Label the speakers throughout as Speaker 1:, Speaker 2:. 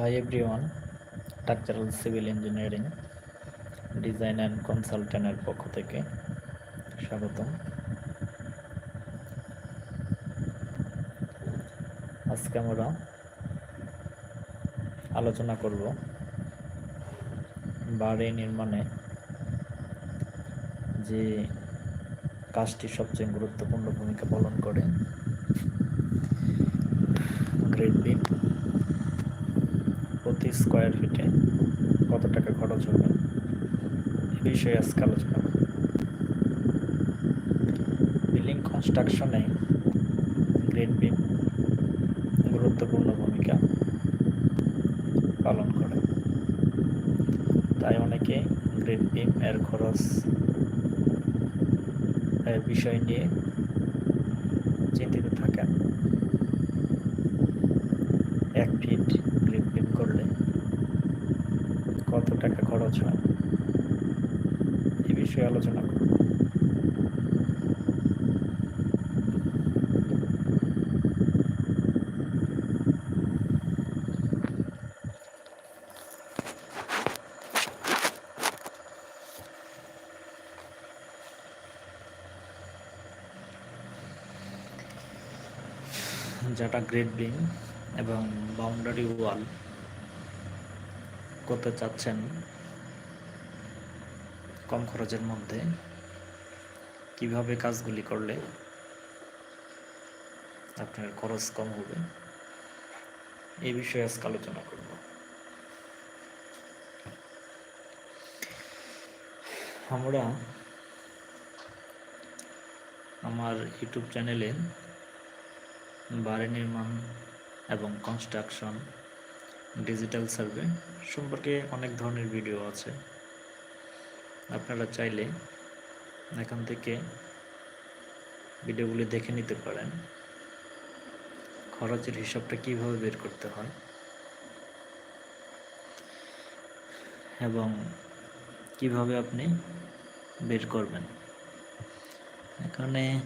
Speaker 1: Hi everyone, structural civil engineering design and কনসালটেন্টের পক্ষ থেকে স্বাগতম। আজকে আমরা আলোচনা করব বাড়ি নির্মাণে যে কাজটি সবচেয়ে গুরুত্বপূর্ণ ভূমিকা পালন করে। গ্রেড বিম স্কোয়ার ফিটে কত টাকা খরচ হবে? এ বিষয়ে আজকে আলোচনা বিল্ডিং কনস্ট্রাকশনে গ্রেড বিম গুরুত্বপূর্ণ ভূমিকা পালন করে। তাই অনেকে গ্রেড বিম এর খরচ এর বিষয় নিয়ে চিন্তিত থাকেন। এক ফিট গ্রিপ বিম করলে কত টাকা খরচ হয়। এ বিষয়ে আলোচনা করব। যেটা গ্রেড বিম এবং বাউন্ডারি ওয়াল করতে চাচ্ছেন কম খরচের মধ্যে, কীভাবে কাজগুলি করলে আপনার খরচ কম হবে? এই বিষয়ে আজকে আলোচনা করব। আমরা আমার ইউটিউব চ্যানেলে বাড়ি নির্মাণ এবং কনস্ট্রাকশন ডিজিটাল সার্ভে সম্পর্কে অনেক ধরনের ভিডিও আছে। আপনারা চাইলে এখান থেকে ভিডিওগুলি দেখে নিতে পারেন। খরচের হিসাবটা কীভাবে বের করতে হয়। এবং কীভাবে আপনি বের করবেন। এখানে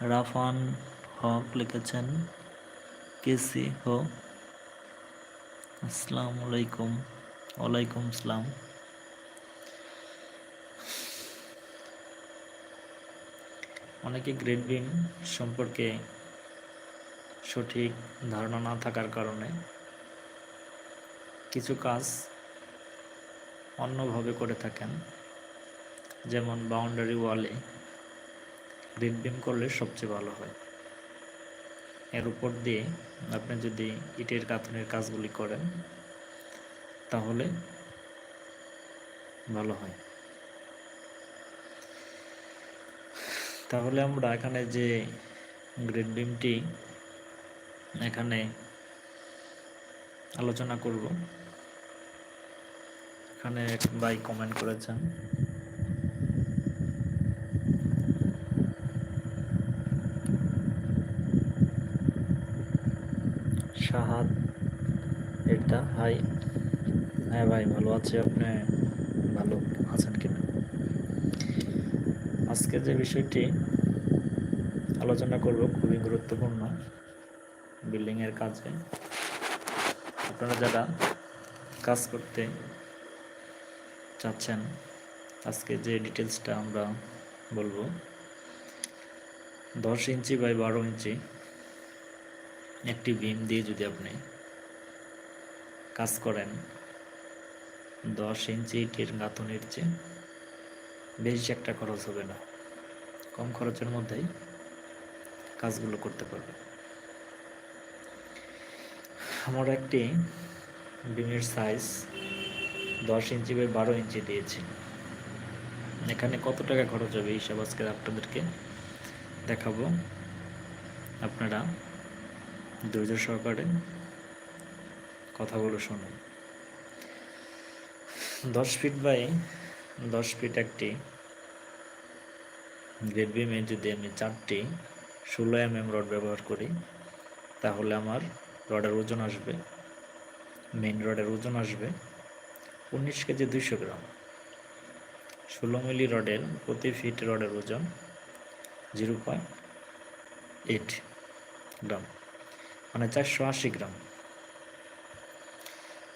Speaker 1: রাফান হক লিখেছেন, কেসি হো আসসালামু আলাইকুম। ওয়ালাইকুম আসসালাম। অনেকে গ্রেড বিম সম্পর্কে সঠিক ধারণা না থাকার কারণে কিছু কাজ অন্যভাবে করে থাকেন। যেমন বাউন্ডারি ওয়ালে গ্রিড বিম করলে সবচেয়ে ভালো হয়। এর উপর দিয়ে আপনি যদি ইটের কাতনের কাজগুলি করেন, তাহলে ভালো হয়। তাহলে আমরা এখানে যে গ্রেড বিমটি এখানে আলোচনা করব। এখানে এক কমেন্ট করেছেন। সাহাদ এটা, হাই। হ্যাঁ ভাই, ভালো আছি। আপনি ভালো আছেন কিনা? আজকে যে বিষয়টি আলোচনা করব খুবই গুরুত্বপূর্ণ বিল্ডিংয়ের কাজে। আপনারা যারা কাজ করতে চাচ্ছেন, আজকে যে ডিটেলসটা আমরা বলব, দশ ইঞ্চি বাই বারো ইঞ্চি একটি বিম দিয়ে যদি আপনি কাজ করেন, দশ ইঞ্চি ইটের গাঁথনির চেয়ে বেশি একটা খরচ হবে না। কম খরচের মধ্যেই কাজগুলো করতে পারবে আমার একটি বিমের সাইজ দশ ইঞ্চি বাই বারো ইঞ্চি দিয়েছি। এখানে কত টাকা খরচ হবে হিসাব আজকে আপনাদেরকে দেখাবো। আপনারা ধৈর্য সহকারে কথাগুলো শুনুন দশ ফিট বাই দশ ফিট একটি গ্রেড বিমে যদি আমি চারটি ষোলো এম এম রড ব্যবহার করি, তাহলে আমার রডের ওজন আসবে মেইন রডের ওজন আসবে উনিশ কেজি দুইশো গ্রাম। ষোলো মিলি রডের প্রতি ফিট রডের ওজন জিরো পয়েন্ট এইট গ্রাম। মানে চারশো আশি গ্রাম।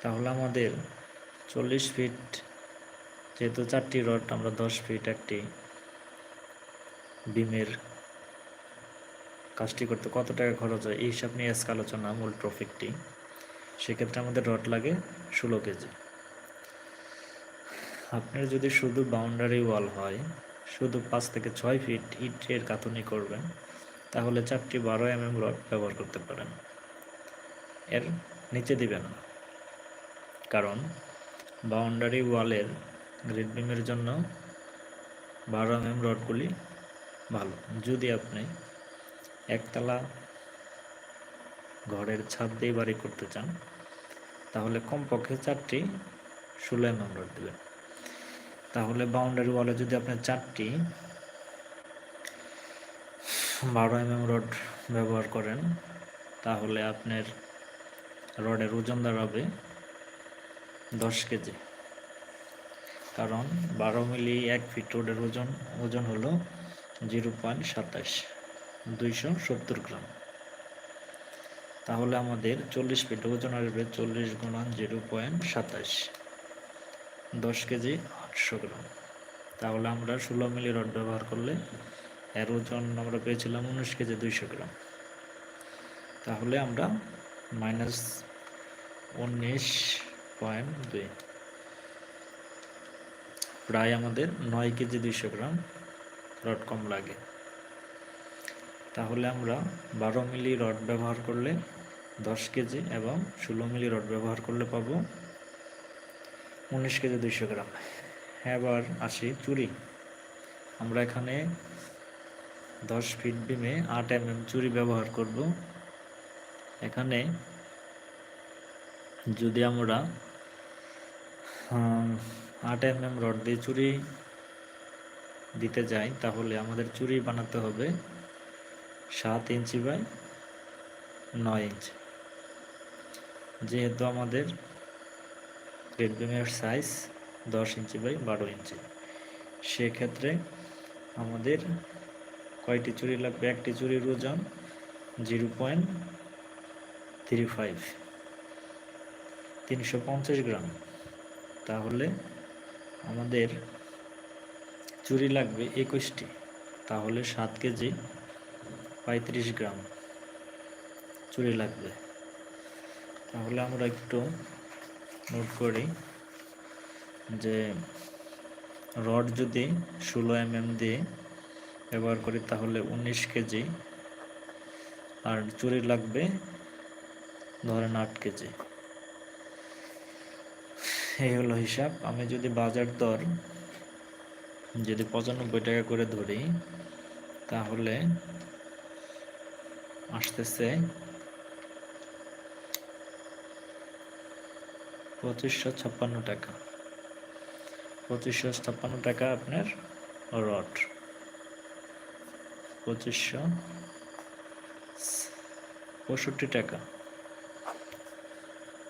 Speaker 1: তাহলে আমাদের চল্লিশ ফিট যেহেতু চারটি রড, আমরা দশ ফিট একটি বিমের কাজটি করতে, কত টাকা খরচ হয়? এই হিসাব নিয়ে আজকে আলোচনা, মূল ট্রফিকটি সেক্ষেত্রে আমাদের রড লাগে ষোলো কেজি আপনার যদি শুধু বাউন্ডারি ওয়াল হয়, শুধু পাঁচ থেকে ছয় ফিট ইটের কাতুনি করবেন তাহলে চারটি বারো এম এম রড ব্যবহার করতে পারেন। এর নিচে দিবেন কারণ বাউন্ডারি ওয়ালের গ্রিড বিমের জন্য বারো এম এম রডগুলি ভালো। যদি আপনি একতলা ঘরের ছাদ দিয়ে বাড়ি করতে চান, তাহলে কমপক্ষে চারটি ষোলো এম এম রড দেবেন। তাহলে বাউন্ডারি ওয়ালে যদি আপনি চারটি বারো এম এম রড ব্যবহার করেন, তাহলে আপনার রডের ওজন দাঁড়াবে দশ কেজি। কারণ বারো মিলি এক ফিট রোডের ওজন ওজন হলো জিরো পয়েন্ট সাতাশ, দুইশো সত্তর গ্রাম। তাহলে আমাদের চল্লিশ ফিট ওজন আসবে চল্লিশ গুণন জিরো পয়েন্ট সাতাশ, দশ কেজি আটশো গ্রাম। তাহলে আমরা ষোলো মিলি রড ব্যবহার করলে এর ওজন আমরা পেয়েছিলাম উনিশ কেজি দুইশো গ্রাম। তাহলে আমরা মাইনাস উনিশ পয়েন্ট দুই। প্রায় আমাদের নয় কেজি দুইশো গ্রাম রড কম লাগে। তাহলে আমরা বারো মিলি রড ব্যবহার করলে দশ কেজি এবং ষোলো মিলি রড ব্যবহার করলে পাব উনিশ কেজি দুইশো গ্রাম। এবার আসি চুরি। আমরা এখানে দশ ফিট বিমে আট এম এম চুরি ব্যবহার করব। এখানে যদি আমরা আট এম এম রড দিয়ে চুরি দিতে যাই, তাহলে আমাদের চুরি বানাতে হবে সাত ইঞ্চি বাই নয় ইঞ্চি যেহেতু আমাদের রেড বিমের সাইজ দশ ইঞ্চি বাই বারো ইঞ্চি সেক্ষেত্রে আমাদের কয়টি চুরি লাগবে? একটি চুরির ওজন জিরো পয়েন্ট থ্রি ফাইভ। তিনশো পঞ্চাশ গ্রাম। তাহলে আমাদের চুরি লাগবে একুশটি। তাহলে সাত কেজি পঁয়ত্রিশ গ্রাম চুরি লাগবে। তাহলে আমরা একটু নোট করি যে রড যদি ষোলো এম এম দিয়ে ব্যবহার করি তাহলে উনিশ কেজি। আর চুরি লাগবে ধরেন আট কেজি। এই হলো হিসাব। আমি যদি বাজার দর যদি পঁচানব্বই টাকা করে ধরি, তাহলে আসতেছে পঁচিশশো ছাপ্পান্ন টাকা। পঁচিশশো ছাপ্পান্ন টাকা আপনার রড। পঁচিশশো পঁয়ষট্টি টাকা।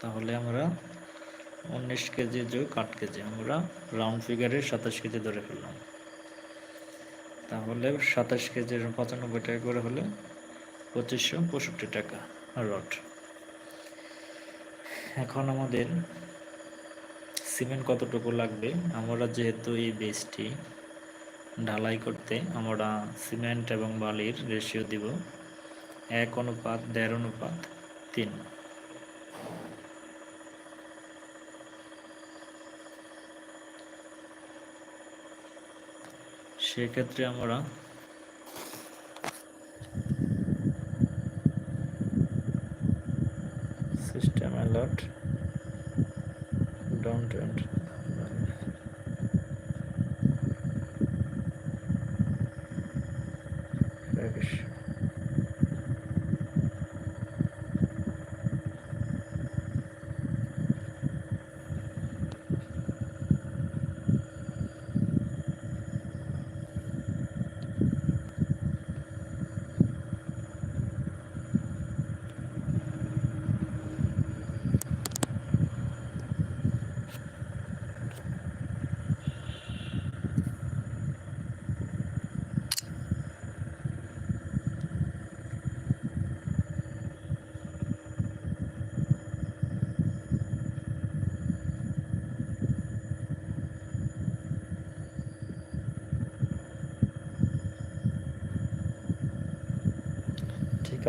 Speaker 1: তাহলে আমরা উনিশ কেজি যোগ আট কেজি, আমরা রাউন্ড ফিগারে সাতাশ কেজি ধরে ফেললাম। তাহলে সাতাশ কেজির পঁচানব্বই টাকা করে হলে পঁচিশশো পঁয়ষট্টি টাকা রড। এখন আমাদের সিমেন্ট কতটুকু লাগবে? আমরা যেহেতু এই বেসটি ঢালাই করতে আমরা সিমেন্ট এবং বালির রেশিও দিব এক অনুপাত, দেড় অনুপাত, তিন। সেক্ষেত্রে আমরা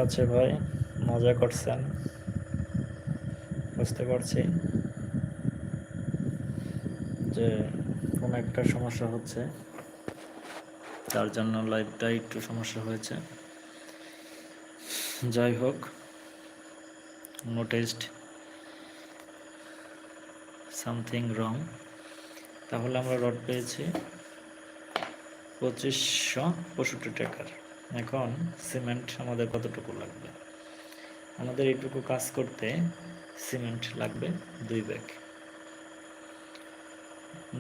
Speaker 1: আছে ভাই, মজা করছেন। বুঝতে পারছি যে কোনো একটা সমস্যা হচ্ছে। তার জন্য লাইফটা একটু সমস্যা হয়েছে। যাই হোক নোটিসড সামথিং রং তাহলে আমরা রড পেয়েছি পঁচিশশো পঁয়ষট্টি টাকার। এখন সিমেন্ট আমাদের কতটুকু লাগবে? আমাদের এইটুকু কাজ করতে সিমেন্ট লাগবে দুই ব্যাগ।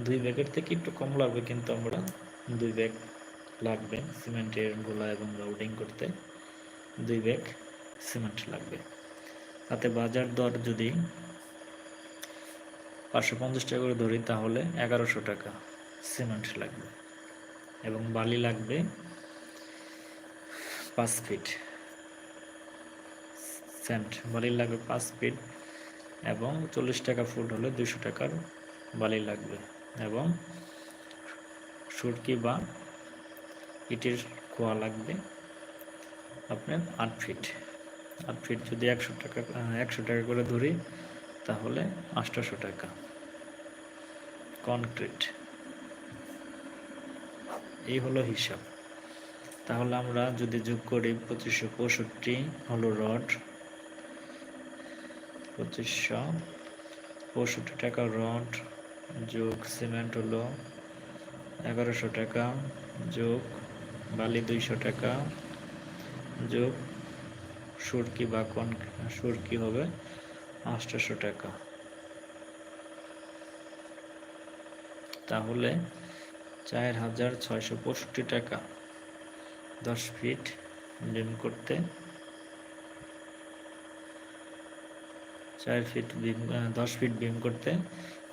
Speaker 1: দুই ব্যাগের থেকে একটু কম লাগবে, কিন্তু আমরা দুই ব্যাগ লাগবে সিমেন্টের গোলা এবং রাউডিং করতে। দুই ব্যাগ সিমেন্ট লাগবে। তাতে বাজার দর যদি পাঁচশো পঞ্চাশ টাকা করে ধরি, তাহলে এগারোশো টাকা সিমেন্ট লাগবে এবং বালি লাগবে পাঁচ ফিট। সেন্ট বালি লাগবে পাঁচ ফিট এবং চল্লিশ টাকা ফুট হলে দুশো টাকার বালি লাগবে এবং সুরকি বা ইটের খোয়া লাগবে আপনার আট ফিট। আট ফিট যদি একশো টাকা একশো টাকা করে ধরি তাহলে আটশোশো টাকা। কনক্রিট এই হলো হিসাব। তাহলে আমরা যদি যোগ করি পঁচিশশো পঁয়ষট্টি হলো রড। পঁচিশশো পঁয়ষট্টি টাকা রড যোগ সিমেন্ট হলো এগারোশো টাকা যোগ বালি দুইশো টাকা যোগ সুরকি বা কন সুরকি হবে আটশোশো টাকা। তাহলে চার হাজার ছয়শো পঁয়ষট্টি টাকা। দশ ফিট বিম করতে। চার ফিট বিম দশ ফিট বিম করতে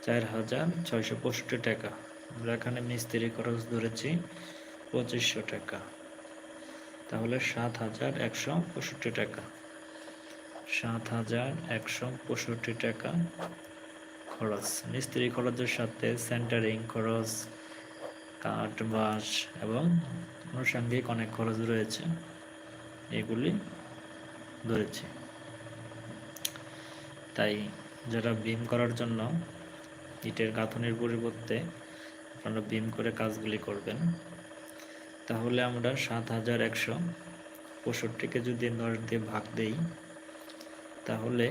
Speaker 1: চার হাজার ছয়শো পঁয়ষট্টি টাকা। আমরা এখানে মিস্ত্রি খরচ ধরেছি পঁচিশশো টাকা। তাহলে সাত হাজার একশো পঁয়ষট্টি টাকা। সাত হাজার একশো পঁয়ষট্টি টাকা খরচ। মিস্ত্রি খরচের সাথে সেন্টারিং খরচ, কাঠ, বাঁশ এবং আনুষঙ্গিক অনেক খরচ রয়েছে, এগুলি ধরেছি। তাই যারা বিম করার জন্য ইটের গাঁথনির পরিবর্তে আপনারা বিম করে কাজগুলি করবেন, তাহলে আমরা সাত হাজার একশো পঁয়ষট্টিকে যদি দশ দিয়ে ভাগ দেই, তাহলে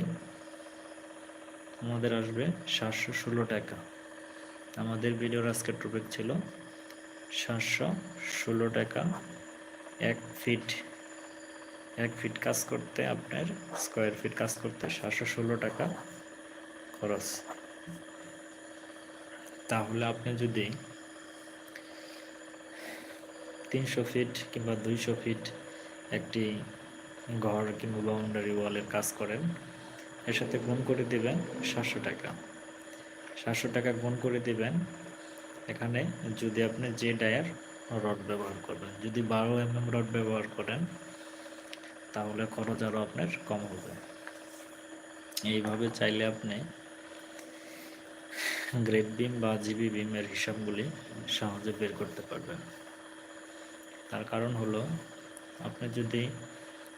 Speaker 1: আমাদের আসবে সাতশো ষোলো টাকা। আমাদের ভিডিওর আজকের টপিক ছিল সাতশো ষোলো টাকা। এক ফিট এক ফিট কাজ করতে আপনার স্কোয়ার ফিট কাজ করতে সাতশো ষোলো টাকা খরচ। তাহলে আপনি যদি তিনশো ফিট কিংবা দুইশো ফিট একটি ঘর কিংবা বাউন্ডারি ওয়ালের কাজ করেন, এর সাথে গুণ করে দিবেন সাতশো টাকা। সাতশো টাকা গুণ করে দিবেন এখানে যদি আপনি যে ডায়ার রড ব্যবহার করবেন, যদি বারো এম এম রড ব্যবহার করেন, তাহলে খরচ আরও আপনার কম হবে। এইভাবে চাইলে আপনি গ্রেড বিম বা জিবি বিমের হিসাবগুলি সহজে বের করতে পারবেন। তার কারণ হলো, আপনি যদি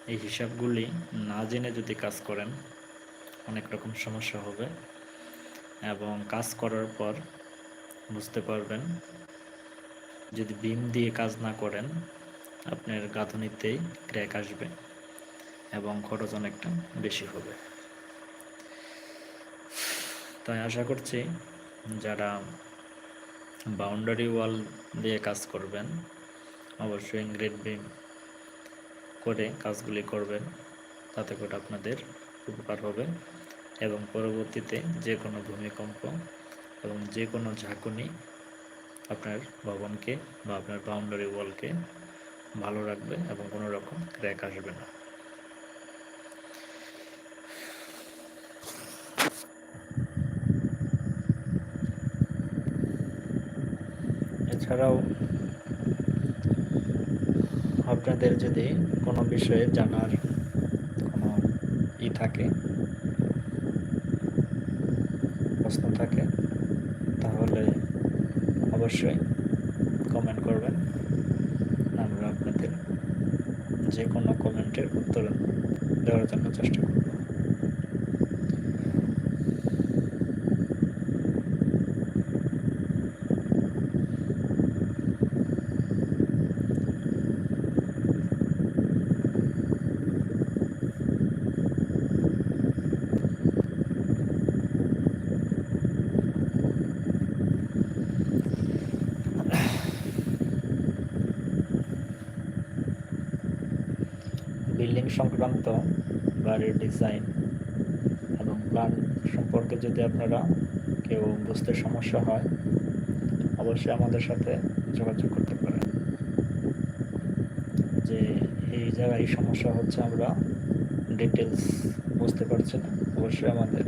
Speaker 1: এই হিসাবগুলি না জেনে যদি কাজ করেন, অনেক রকম সমস্যা হবে এবং কাজ করার পর বুঝতে পারবেন। যদি বিম দিয়ে কাজ না করেন, আপনার গাঁথনিতেই ক্র্যাক আসবে এবং খরচ অনেকটা বেশি হবে। তাই আশা করছি যারা বাউন্ডারি ওয়াল দিয়ে কাজ করবেন, অবশ্যই গ্রেড বিম করে কাজগুলি করবেন। তাতে করে আপনাদের উপকার হবে এবং পরবর্তীতে যে কোনো ভূমিকম্প এবং যে কোনো ঝাঁকুনি আপনার ভবনকে বা আপনার বাউন্ডারি ওয়ালকে ভালো রাখবে এবং কোনো রকম ক্র্যাক আসবে না। এছাড়াও আপনাদের যদি কোনো বিষয়ে জানার কোনো ই থাকে, প্রশ্ন থাকে তাহলে অবশ্যই কমেন্ট করবেন। আমরা আপনাদের যে কোনো কমেন্টের উত্তর দেওয়ার জন্য চেষ্টা করব। সংক্রান্ত বাড়ির ডিজাইন এবং প্ল্যান সম্পর্কে যদি আপনারা কেউ বুঝতে সমস্যা হয়, অবশ্যই আমাদের সাথে যোগাযোগ করতে পারেন। যে এই জায়গায় সমস্যা হচ্ছে আমরা ডিটেলস বুঝতে পারছি না, অবশ্যই আমাদের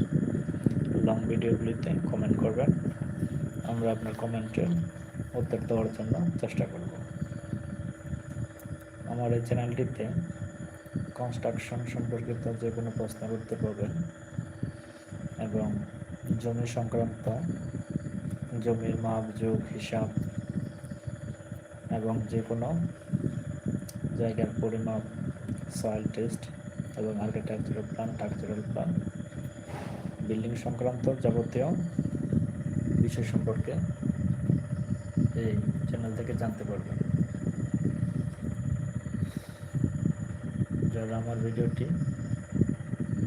Speaker 1: লং ভিডিওগুলিতে কমেন্ট করবেন। আমরা আপনার কমেন্টের উত্তর দেওয়ার জন্য চেষ্টা করব। আমার এই চ্যানেলটিতে কনস্ট্রাকশন সম্পর্কিত যে কোনো প্রশ্নের উত্তর পাবেন। এবং জমি সংক্রান্ত, জমির মাপ, যোগ, হিসাব এবং যে কোনো জায়গার পরিমাপ সয়েল টেস্ট এবং architectural plan structural plan building সংক্রান্ত যাবতীয় বিষয় সম্পর্কে এই চ্যানেল থেকে জানতে পারবেন। যারা আমার ভিডিওটি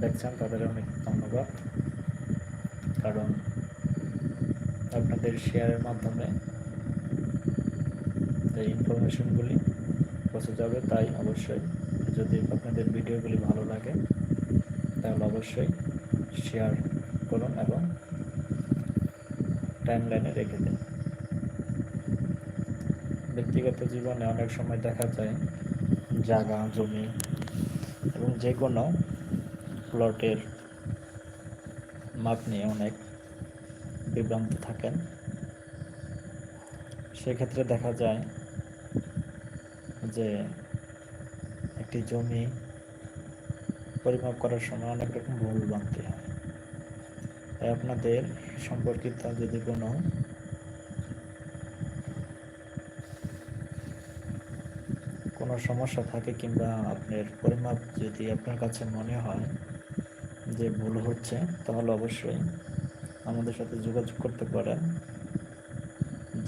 Speaker 1: দেখছেন, তাদের অনেক ধন্যবাদ। কারণ আপনাদের শেয়ারের মাধ্যমে এই ইনফরমেশনগুলি পৌঁছে যাবে, তাই অবশ্যই যদি আপনাদের ভিডিওগুলি ভালো লাগে, তাহলে অবশ্যই শেয়ার করুন এবং টাইমলাইনে রেখে দিন। ব্যক্তিগত জীবনে অনেক সময় দেখা যায়, জায়গা, জমি এবং যে কোনো প্লটের মাপ নিয়ে অনেক বিভ্রান্ত থাকেন। সেক্ষেত্রে দেখা যায় যে একটি জমি পরিমাপ করার সময় অনেক রকম ভুল বানতে হয়। তাই আপনাদের সম্পর্কিত যদি কোনো কোনো সমস্যা থাকে কিংবা আপনার পরিমাপ যদি আপনার কাছে মনে হয় যে ভুল হচ্ছে, তাহলে অবশ্যই আমাদের সাথে যোগাযোগ করতে পারেন।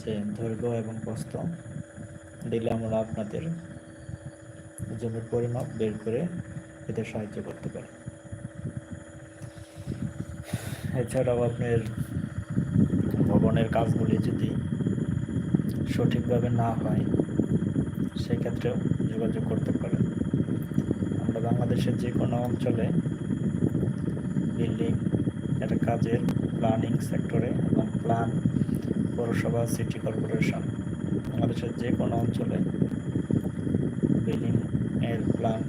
Speaker 1: যে দৈর্ঘ্য এবং প্রস্থ দিলে আমরা আপনাদের জমির পরিমাপ বের করে এতে সাহায্য করতে পারি। এছাড়াও আপনার ভবনের কাজগুলি যদি সঠিকভাবে না হয়, সেক্ষেত্রেও যোগাযোগ করতে পারেন আমরা বাংলাদেশের যে কোনো অঞ্চলে বিল্ডিং, একটা কাজের প্ল্যানিং সেক্টরে এবং প্ল্যান পৌরসভা, সিটি কর্পোরেশন, বাংলাদেশের যে কোনো অঞ্চলে বিল্ডিং এর প্ল্যান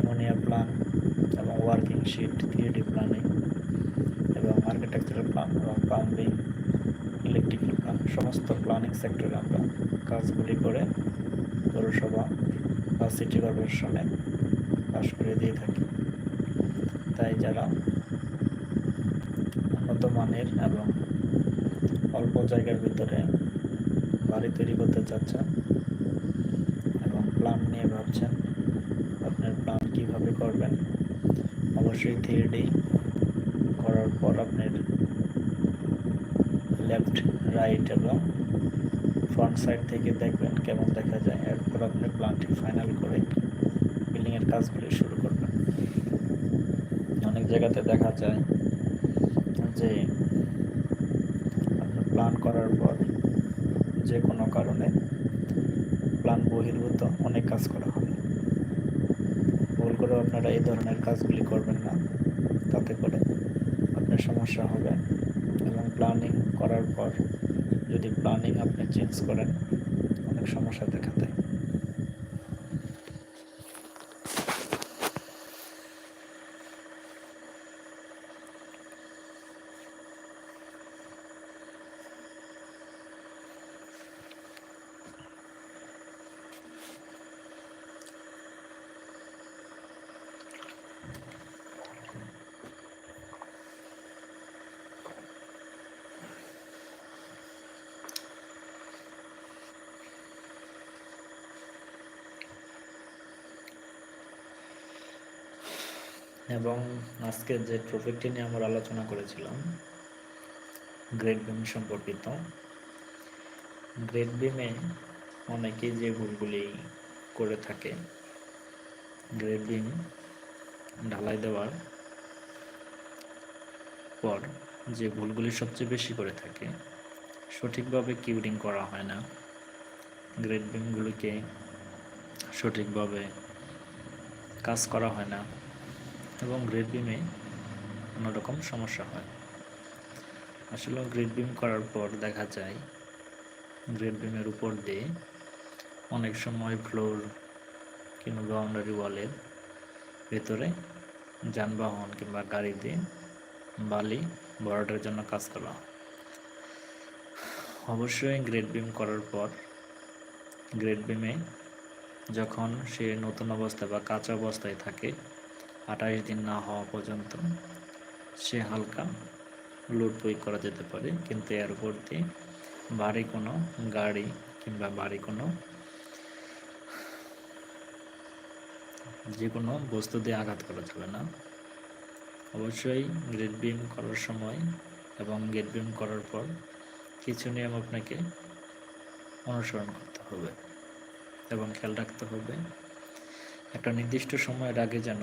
Speaker 1: এমোনিয়া প্ল্যান এবং working sheet, three D planning এবং আর্কিটেকচারাল প্ল্যান এবং প্লাম্বিং, ইলেকট্রিক্যাল প্ল্যান সমস্ত প্ল্যানিং সেক্টরে আমরা কাজগুলি করে পৌরসভা বা সিটি কর্পোরেশনে পাশ করে দিয়ে থাকি। তাই যারা উন্নত মানের এবং অল্প জায়গার ভিতরে বাড়ি তৈরি করতে চাচ্ছেন এবং প্ল্যান নিয়ে ভাবছেন, আপনার প্ল্যান কীভাবে করবেন? অবশ্যই থ্রি করার পর আপনার লেফট রাইট এবং ফ্রন্ট সাইড থেকে দেখবেন কেমন দেখা যায়। এরপর আপনি প্ল্যানটি ফাইনাল করে বিল্ডিংয়ের কাজগুলি শুরু করবেন। অনেক জায়গাতে দেখা যায় যে আপনি প্ল্যান করার পর যে কোনো কারণে প্ল্যান বহির্ভূত অনেক কাজ করা হয়। ভুল করেও আপনারা এই ধরনের কাজগুলি করবেন না। তাতে করে আপনার সমস্যা হবে এবং প্ল্যানিং করার পর যদি প্ল্যানিং আপনি চেঞ্জ করেন অনেক সমস্যা দেখা দেয়। এবং আজকে যে টপিকটি নিয়ে আমরা আলোচনা করেছিলাম গ্রেড বিম সম্পর্কিত। গ্রেড বিমে অনেকেই যে ভুলগুলি করে থাকে গ্রেড বিম ঢালাই দেওয়ার পর যে ভুলগুলি সবচেয়ে বেশি করে থাকে, সঠিকভাবে কিউরিং করা হয় না। গ্রেড বিমগুলিকে সঠিকভাবে কাজ করা হয় না। এবং গ্রেড বিমে অন্যরকম সমস্যা হয়। আসলে গ্রেড বিম করার পর দেখা যায় গ্রেড বিমের উপর দিয়ে অনেক সময় ফ্লোর কিংবা বাউন্ডারি ওয়ালের ভেতরে যানবাহন কিংবা গাড়ি দিয়ে বালি বড়টার জন্য কাজ করা অবশ্যই গ্রেড বিম করার পর গ্রেড বিমে যখন সে নতুন অবস্থায় বা কাঁচা অবস্থায় থাকে আঠাশ দিন না হওয়া পর্যন্ত সে হালকা লোড প্রয়োগ করা যেতে পারে, কিন্তু এর উপর দিয়ে ভারী কোনো গাড়ি কিংবা ভারী কোনো যে কোনো বস্তু দিয়ে আঘাত করা যাবে না। অবশ্যই গ্রেড বিম করার সময় এবং গেট বিম করার পর কিছু নিয়ম আপনাকে অনুসরণ করতে হবে এবং খেয়াল রাখতে হবে, একটা নির্দিষ্ট সময়ের আগে যেন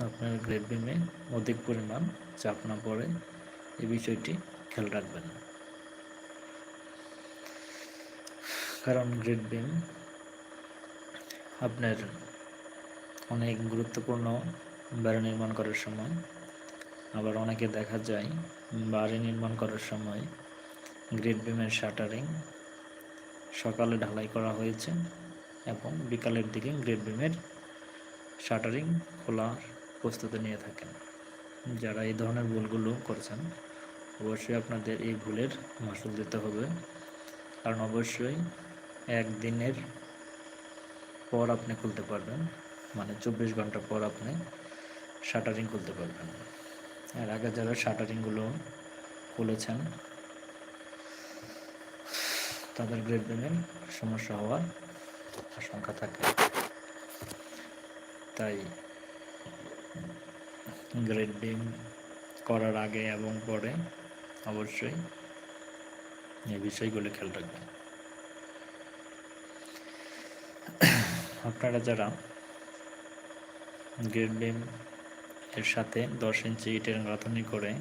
Speaker 1: আপনার গ্রেড বিমে অধিক পরিমাণ চাপ না পড়ে এই বিষয়টি খেয়াল রাখবেন। কারণ গ্রেড বিম আপনার অনেক গুরুত্বপূর্ণ বাড়ি নির্মাণ করার সময়, আবার অনেকে দেখা যায় বাড়ি নির্মাণ করার সময় গ্রেড বিমের শাটারিং সকালে ঢালাই করা হয়েছে এবং বিকালের দিকে গ্রেড বিমের শাটারিং খোলার প্রস্তুতি নিয়ে থাকেন। যারা এই ধরনের ভুলগুলো করছেন, অবশ্যই আপনাদের এই ভুলের মাসুল দিতে হবে। কারণ অবশ্যই একদিনের পর আপনি খুলতে পারবেন মানে চব্বিশ ঘণ্টা পর আপনি শাটারিং খুলতে পারবেন। এর আগে যারা শাটারিংগুলো খুলেছেন, তাদের গ্রেড বিমের সমস্যা হওয়ার আশঙ্কা থাকে। তাই গ্রেড বিম করার আগে এবং পরে অবশ্যই এই বিষয়গুলো খেয়াল রাখবেন। আপনারা যারা গ্রেড বিম এর সাথে দশ ইঞ্চি ইটের গাঁথনি করে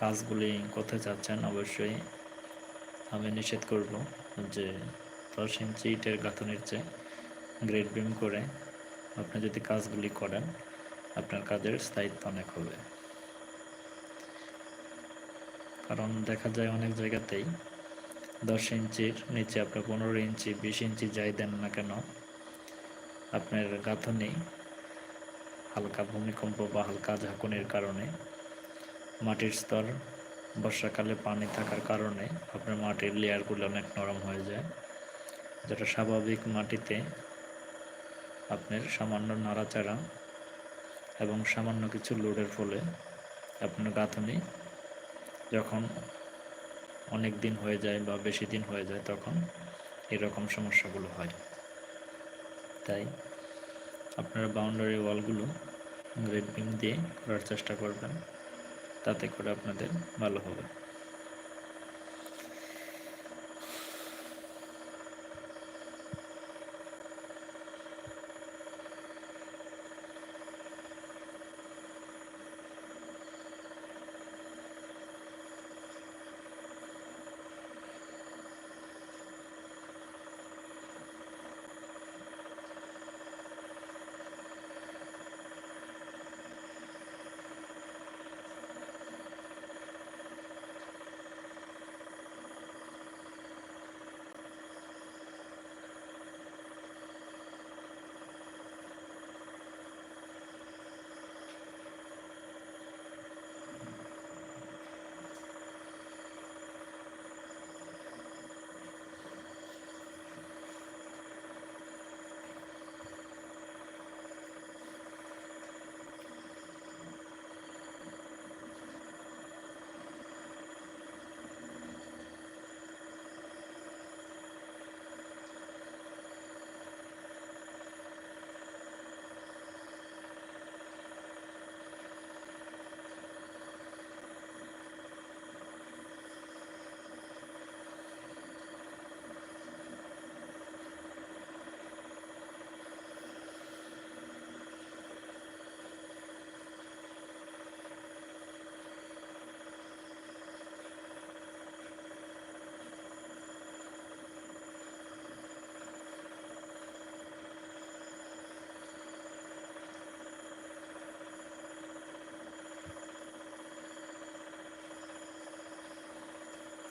Speaker 1: কাজগুলি করতে চাচ্ছেন, অবশ্যই আমি নিষেধ করব যে দশ ইঞ্চি ইটের গাঁথনির চেয়ে গ্রেড বিম করে আপনি যদি কাজগুলি করেন আপনার কাজের স্থায়িত্ব অনেক হবে। কারণ দেখা যায় অনেক জায়গাতেই দশ ইঞ্চির নিচে আপনি পনেরো ইঞ্চি, বিশ ইঞ্চি যাই দেন না কেন, আপনার গাঁথনি হালকা ভূমিকম্প বা হালকা ঝাঁকুনির কারণে, মাটির স্তর বর্ষাকালে পানি থাকার কারণে আপনার মাটির লেয়ারগুলো অনেক নরম হয়ে যায়, যেটা স্বাভাবিক মাটিতে আপনার সামান্য নাড়াচাড়া এবং সামান্য কিছু লোডের ফলে আপনার গাঁথনি যখন অনেক দিন হয়ে যায় বা বেশি দিন হয়ে যায় তখন এরকম সমস্যাগুলো হয়। তাই আপনারা বাউন্ডারি ওয়ালগুলো গ্রেড বিম দিয়ে করার চেষ্টা করবেন। তাতে করে আপনাদের ভালো হবে।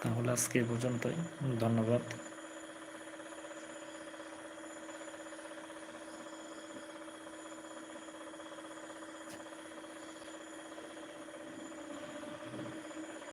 Speaker 1: তাহলে আজকে পর্যন্তই। ধন্যবাদ।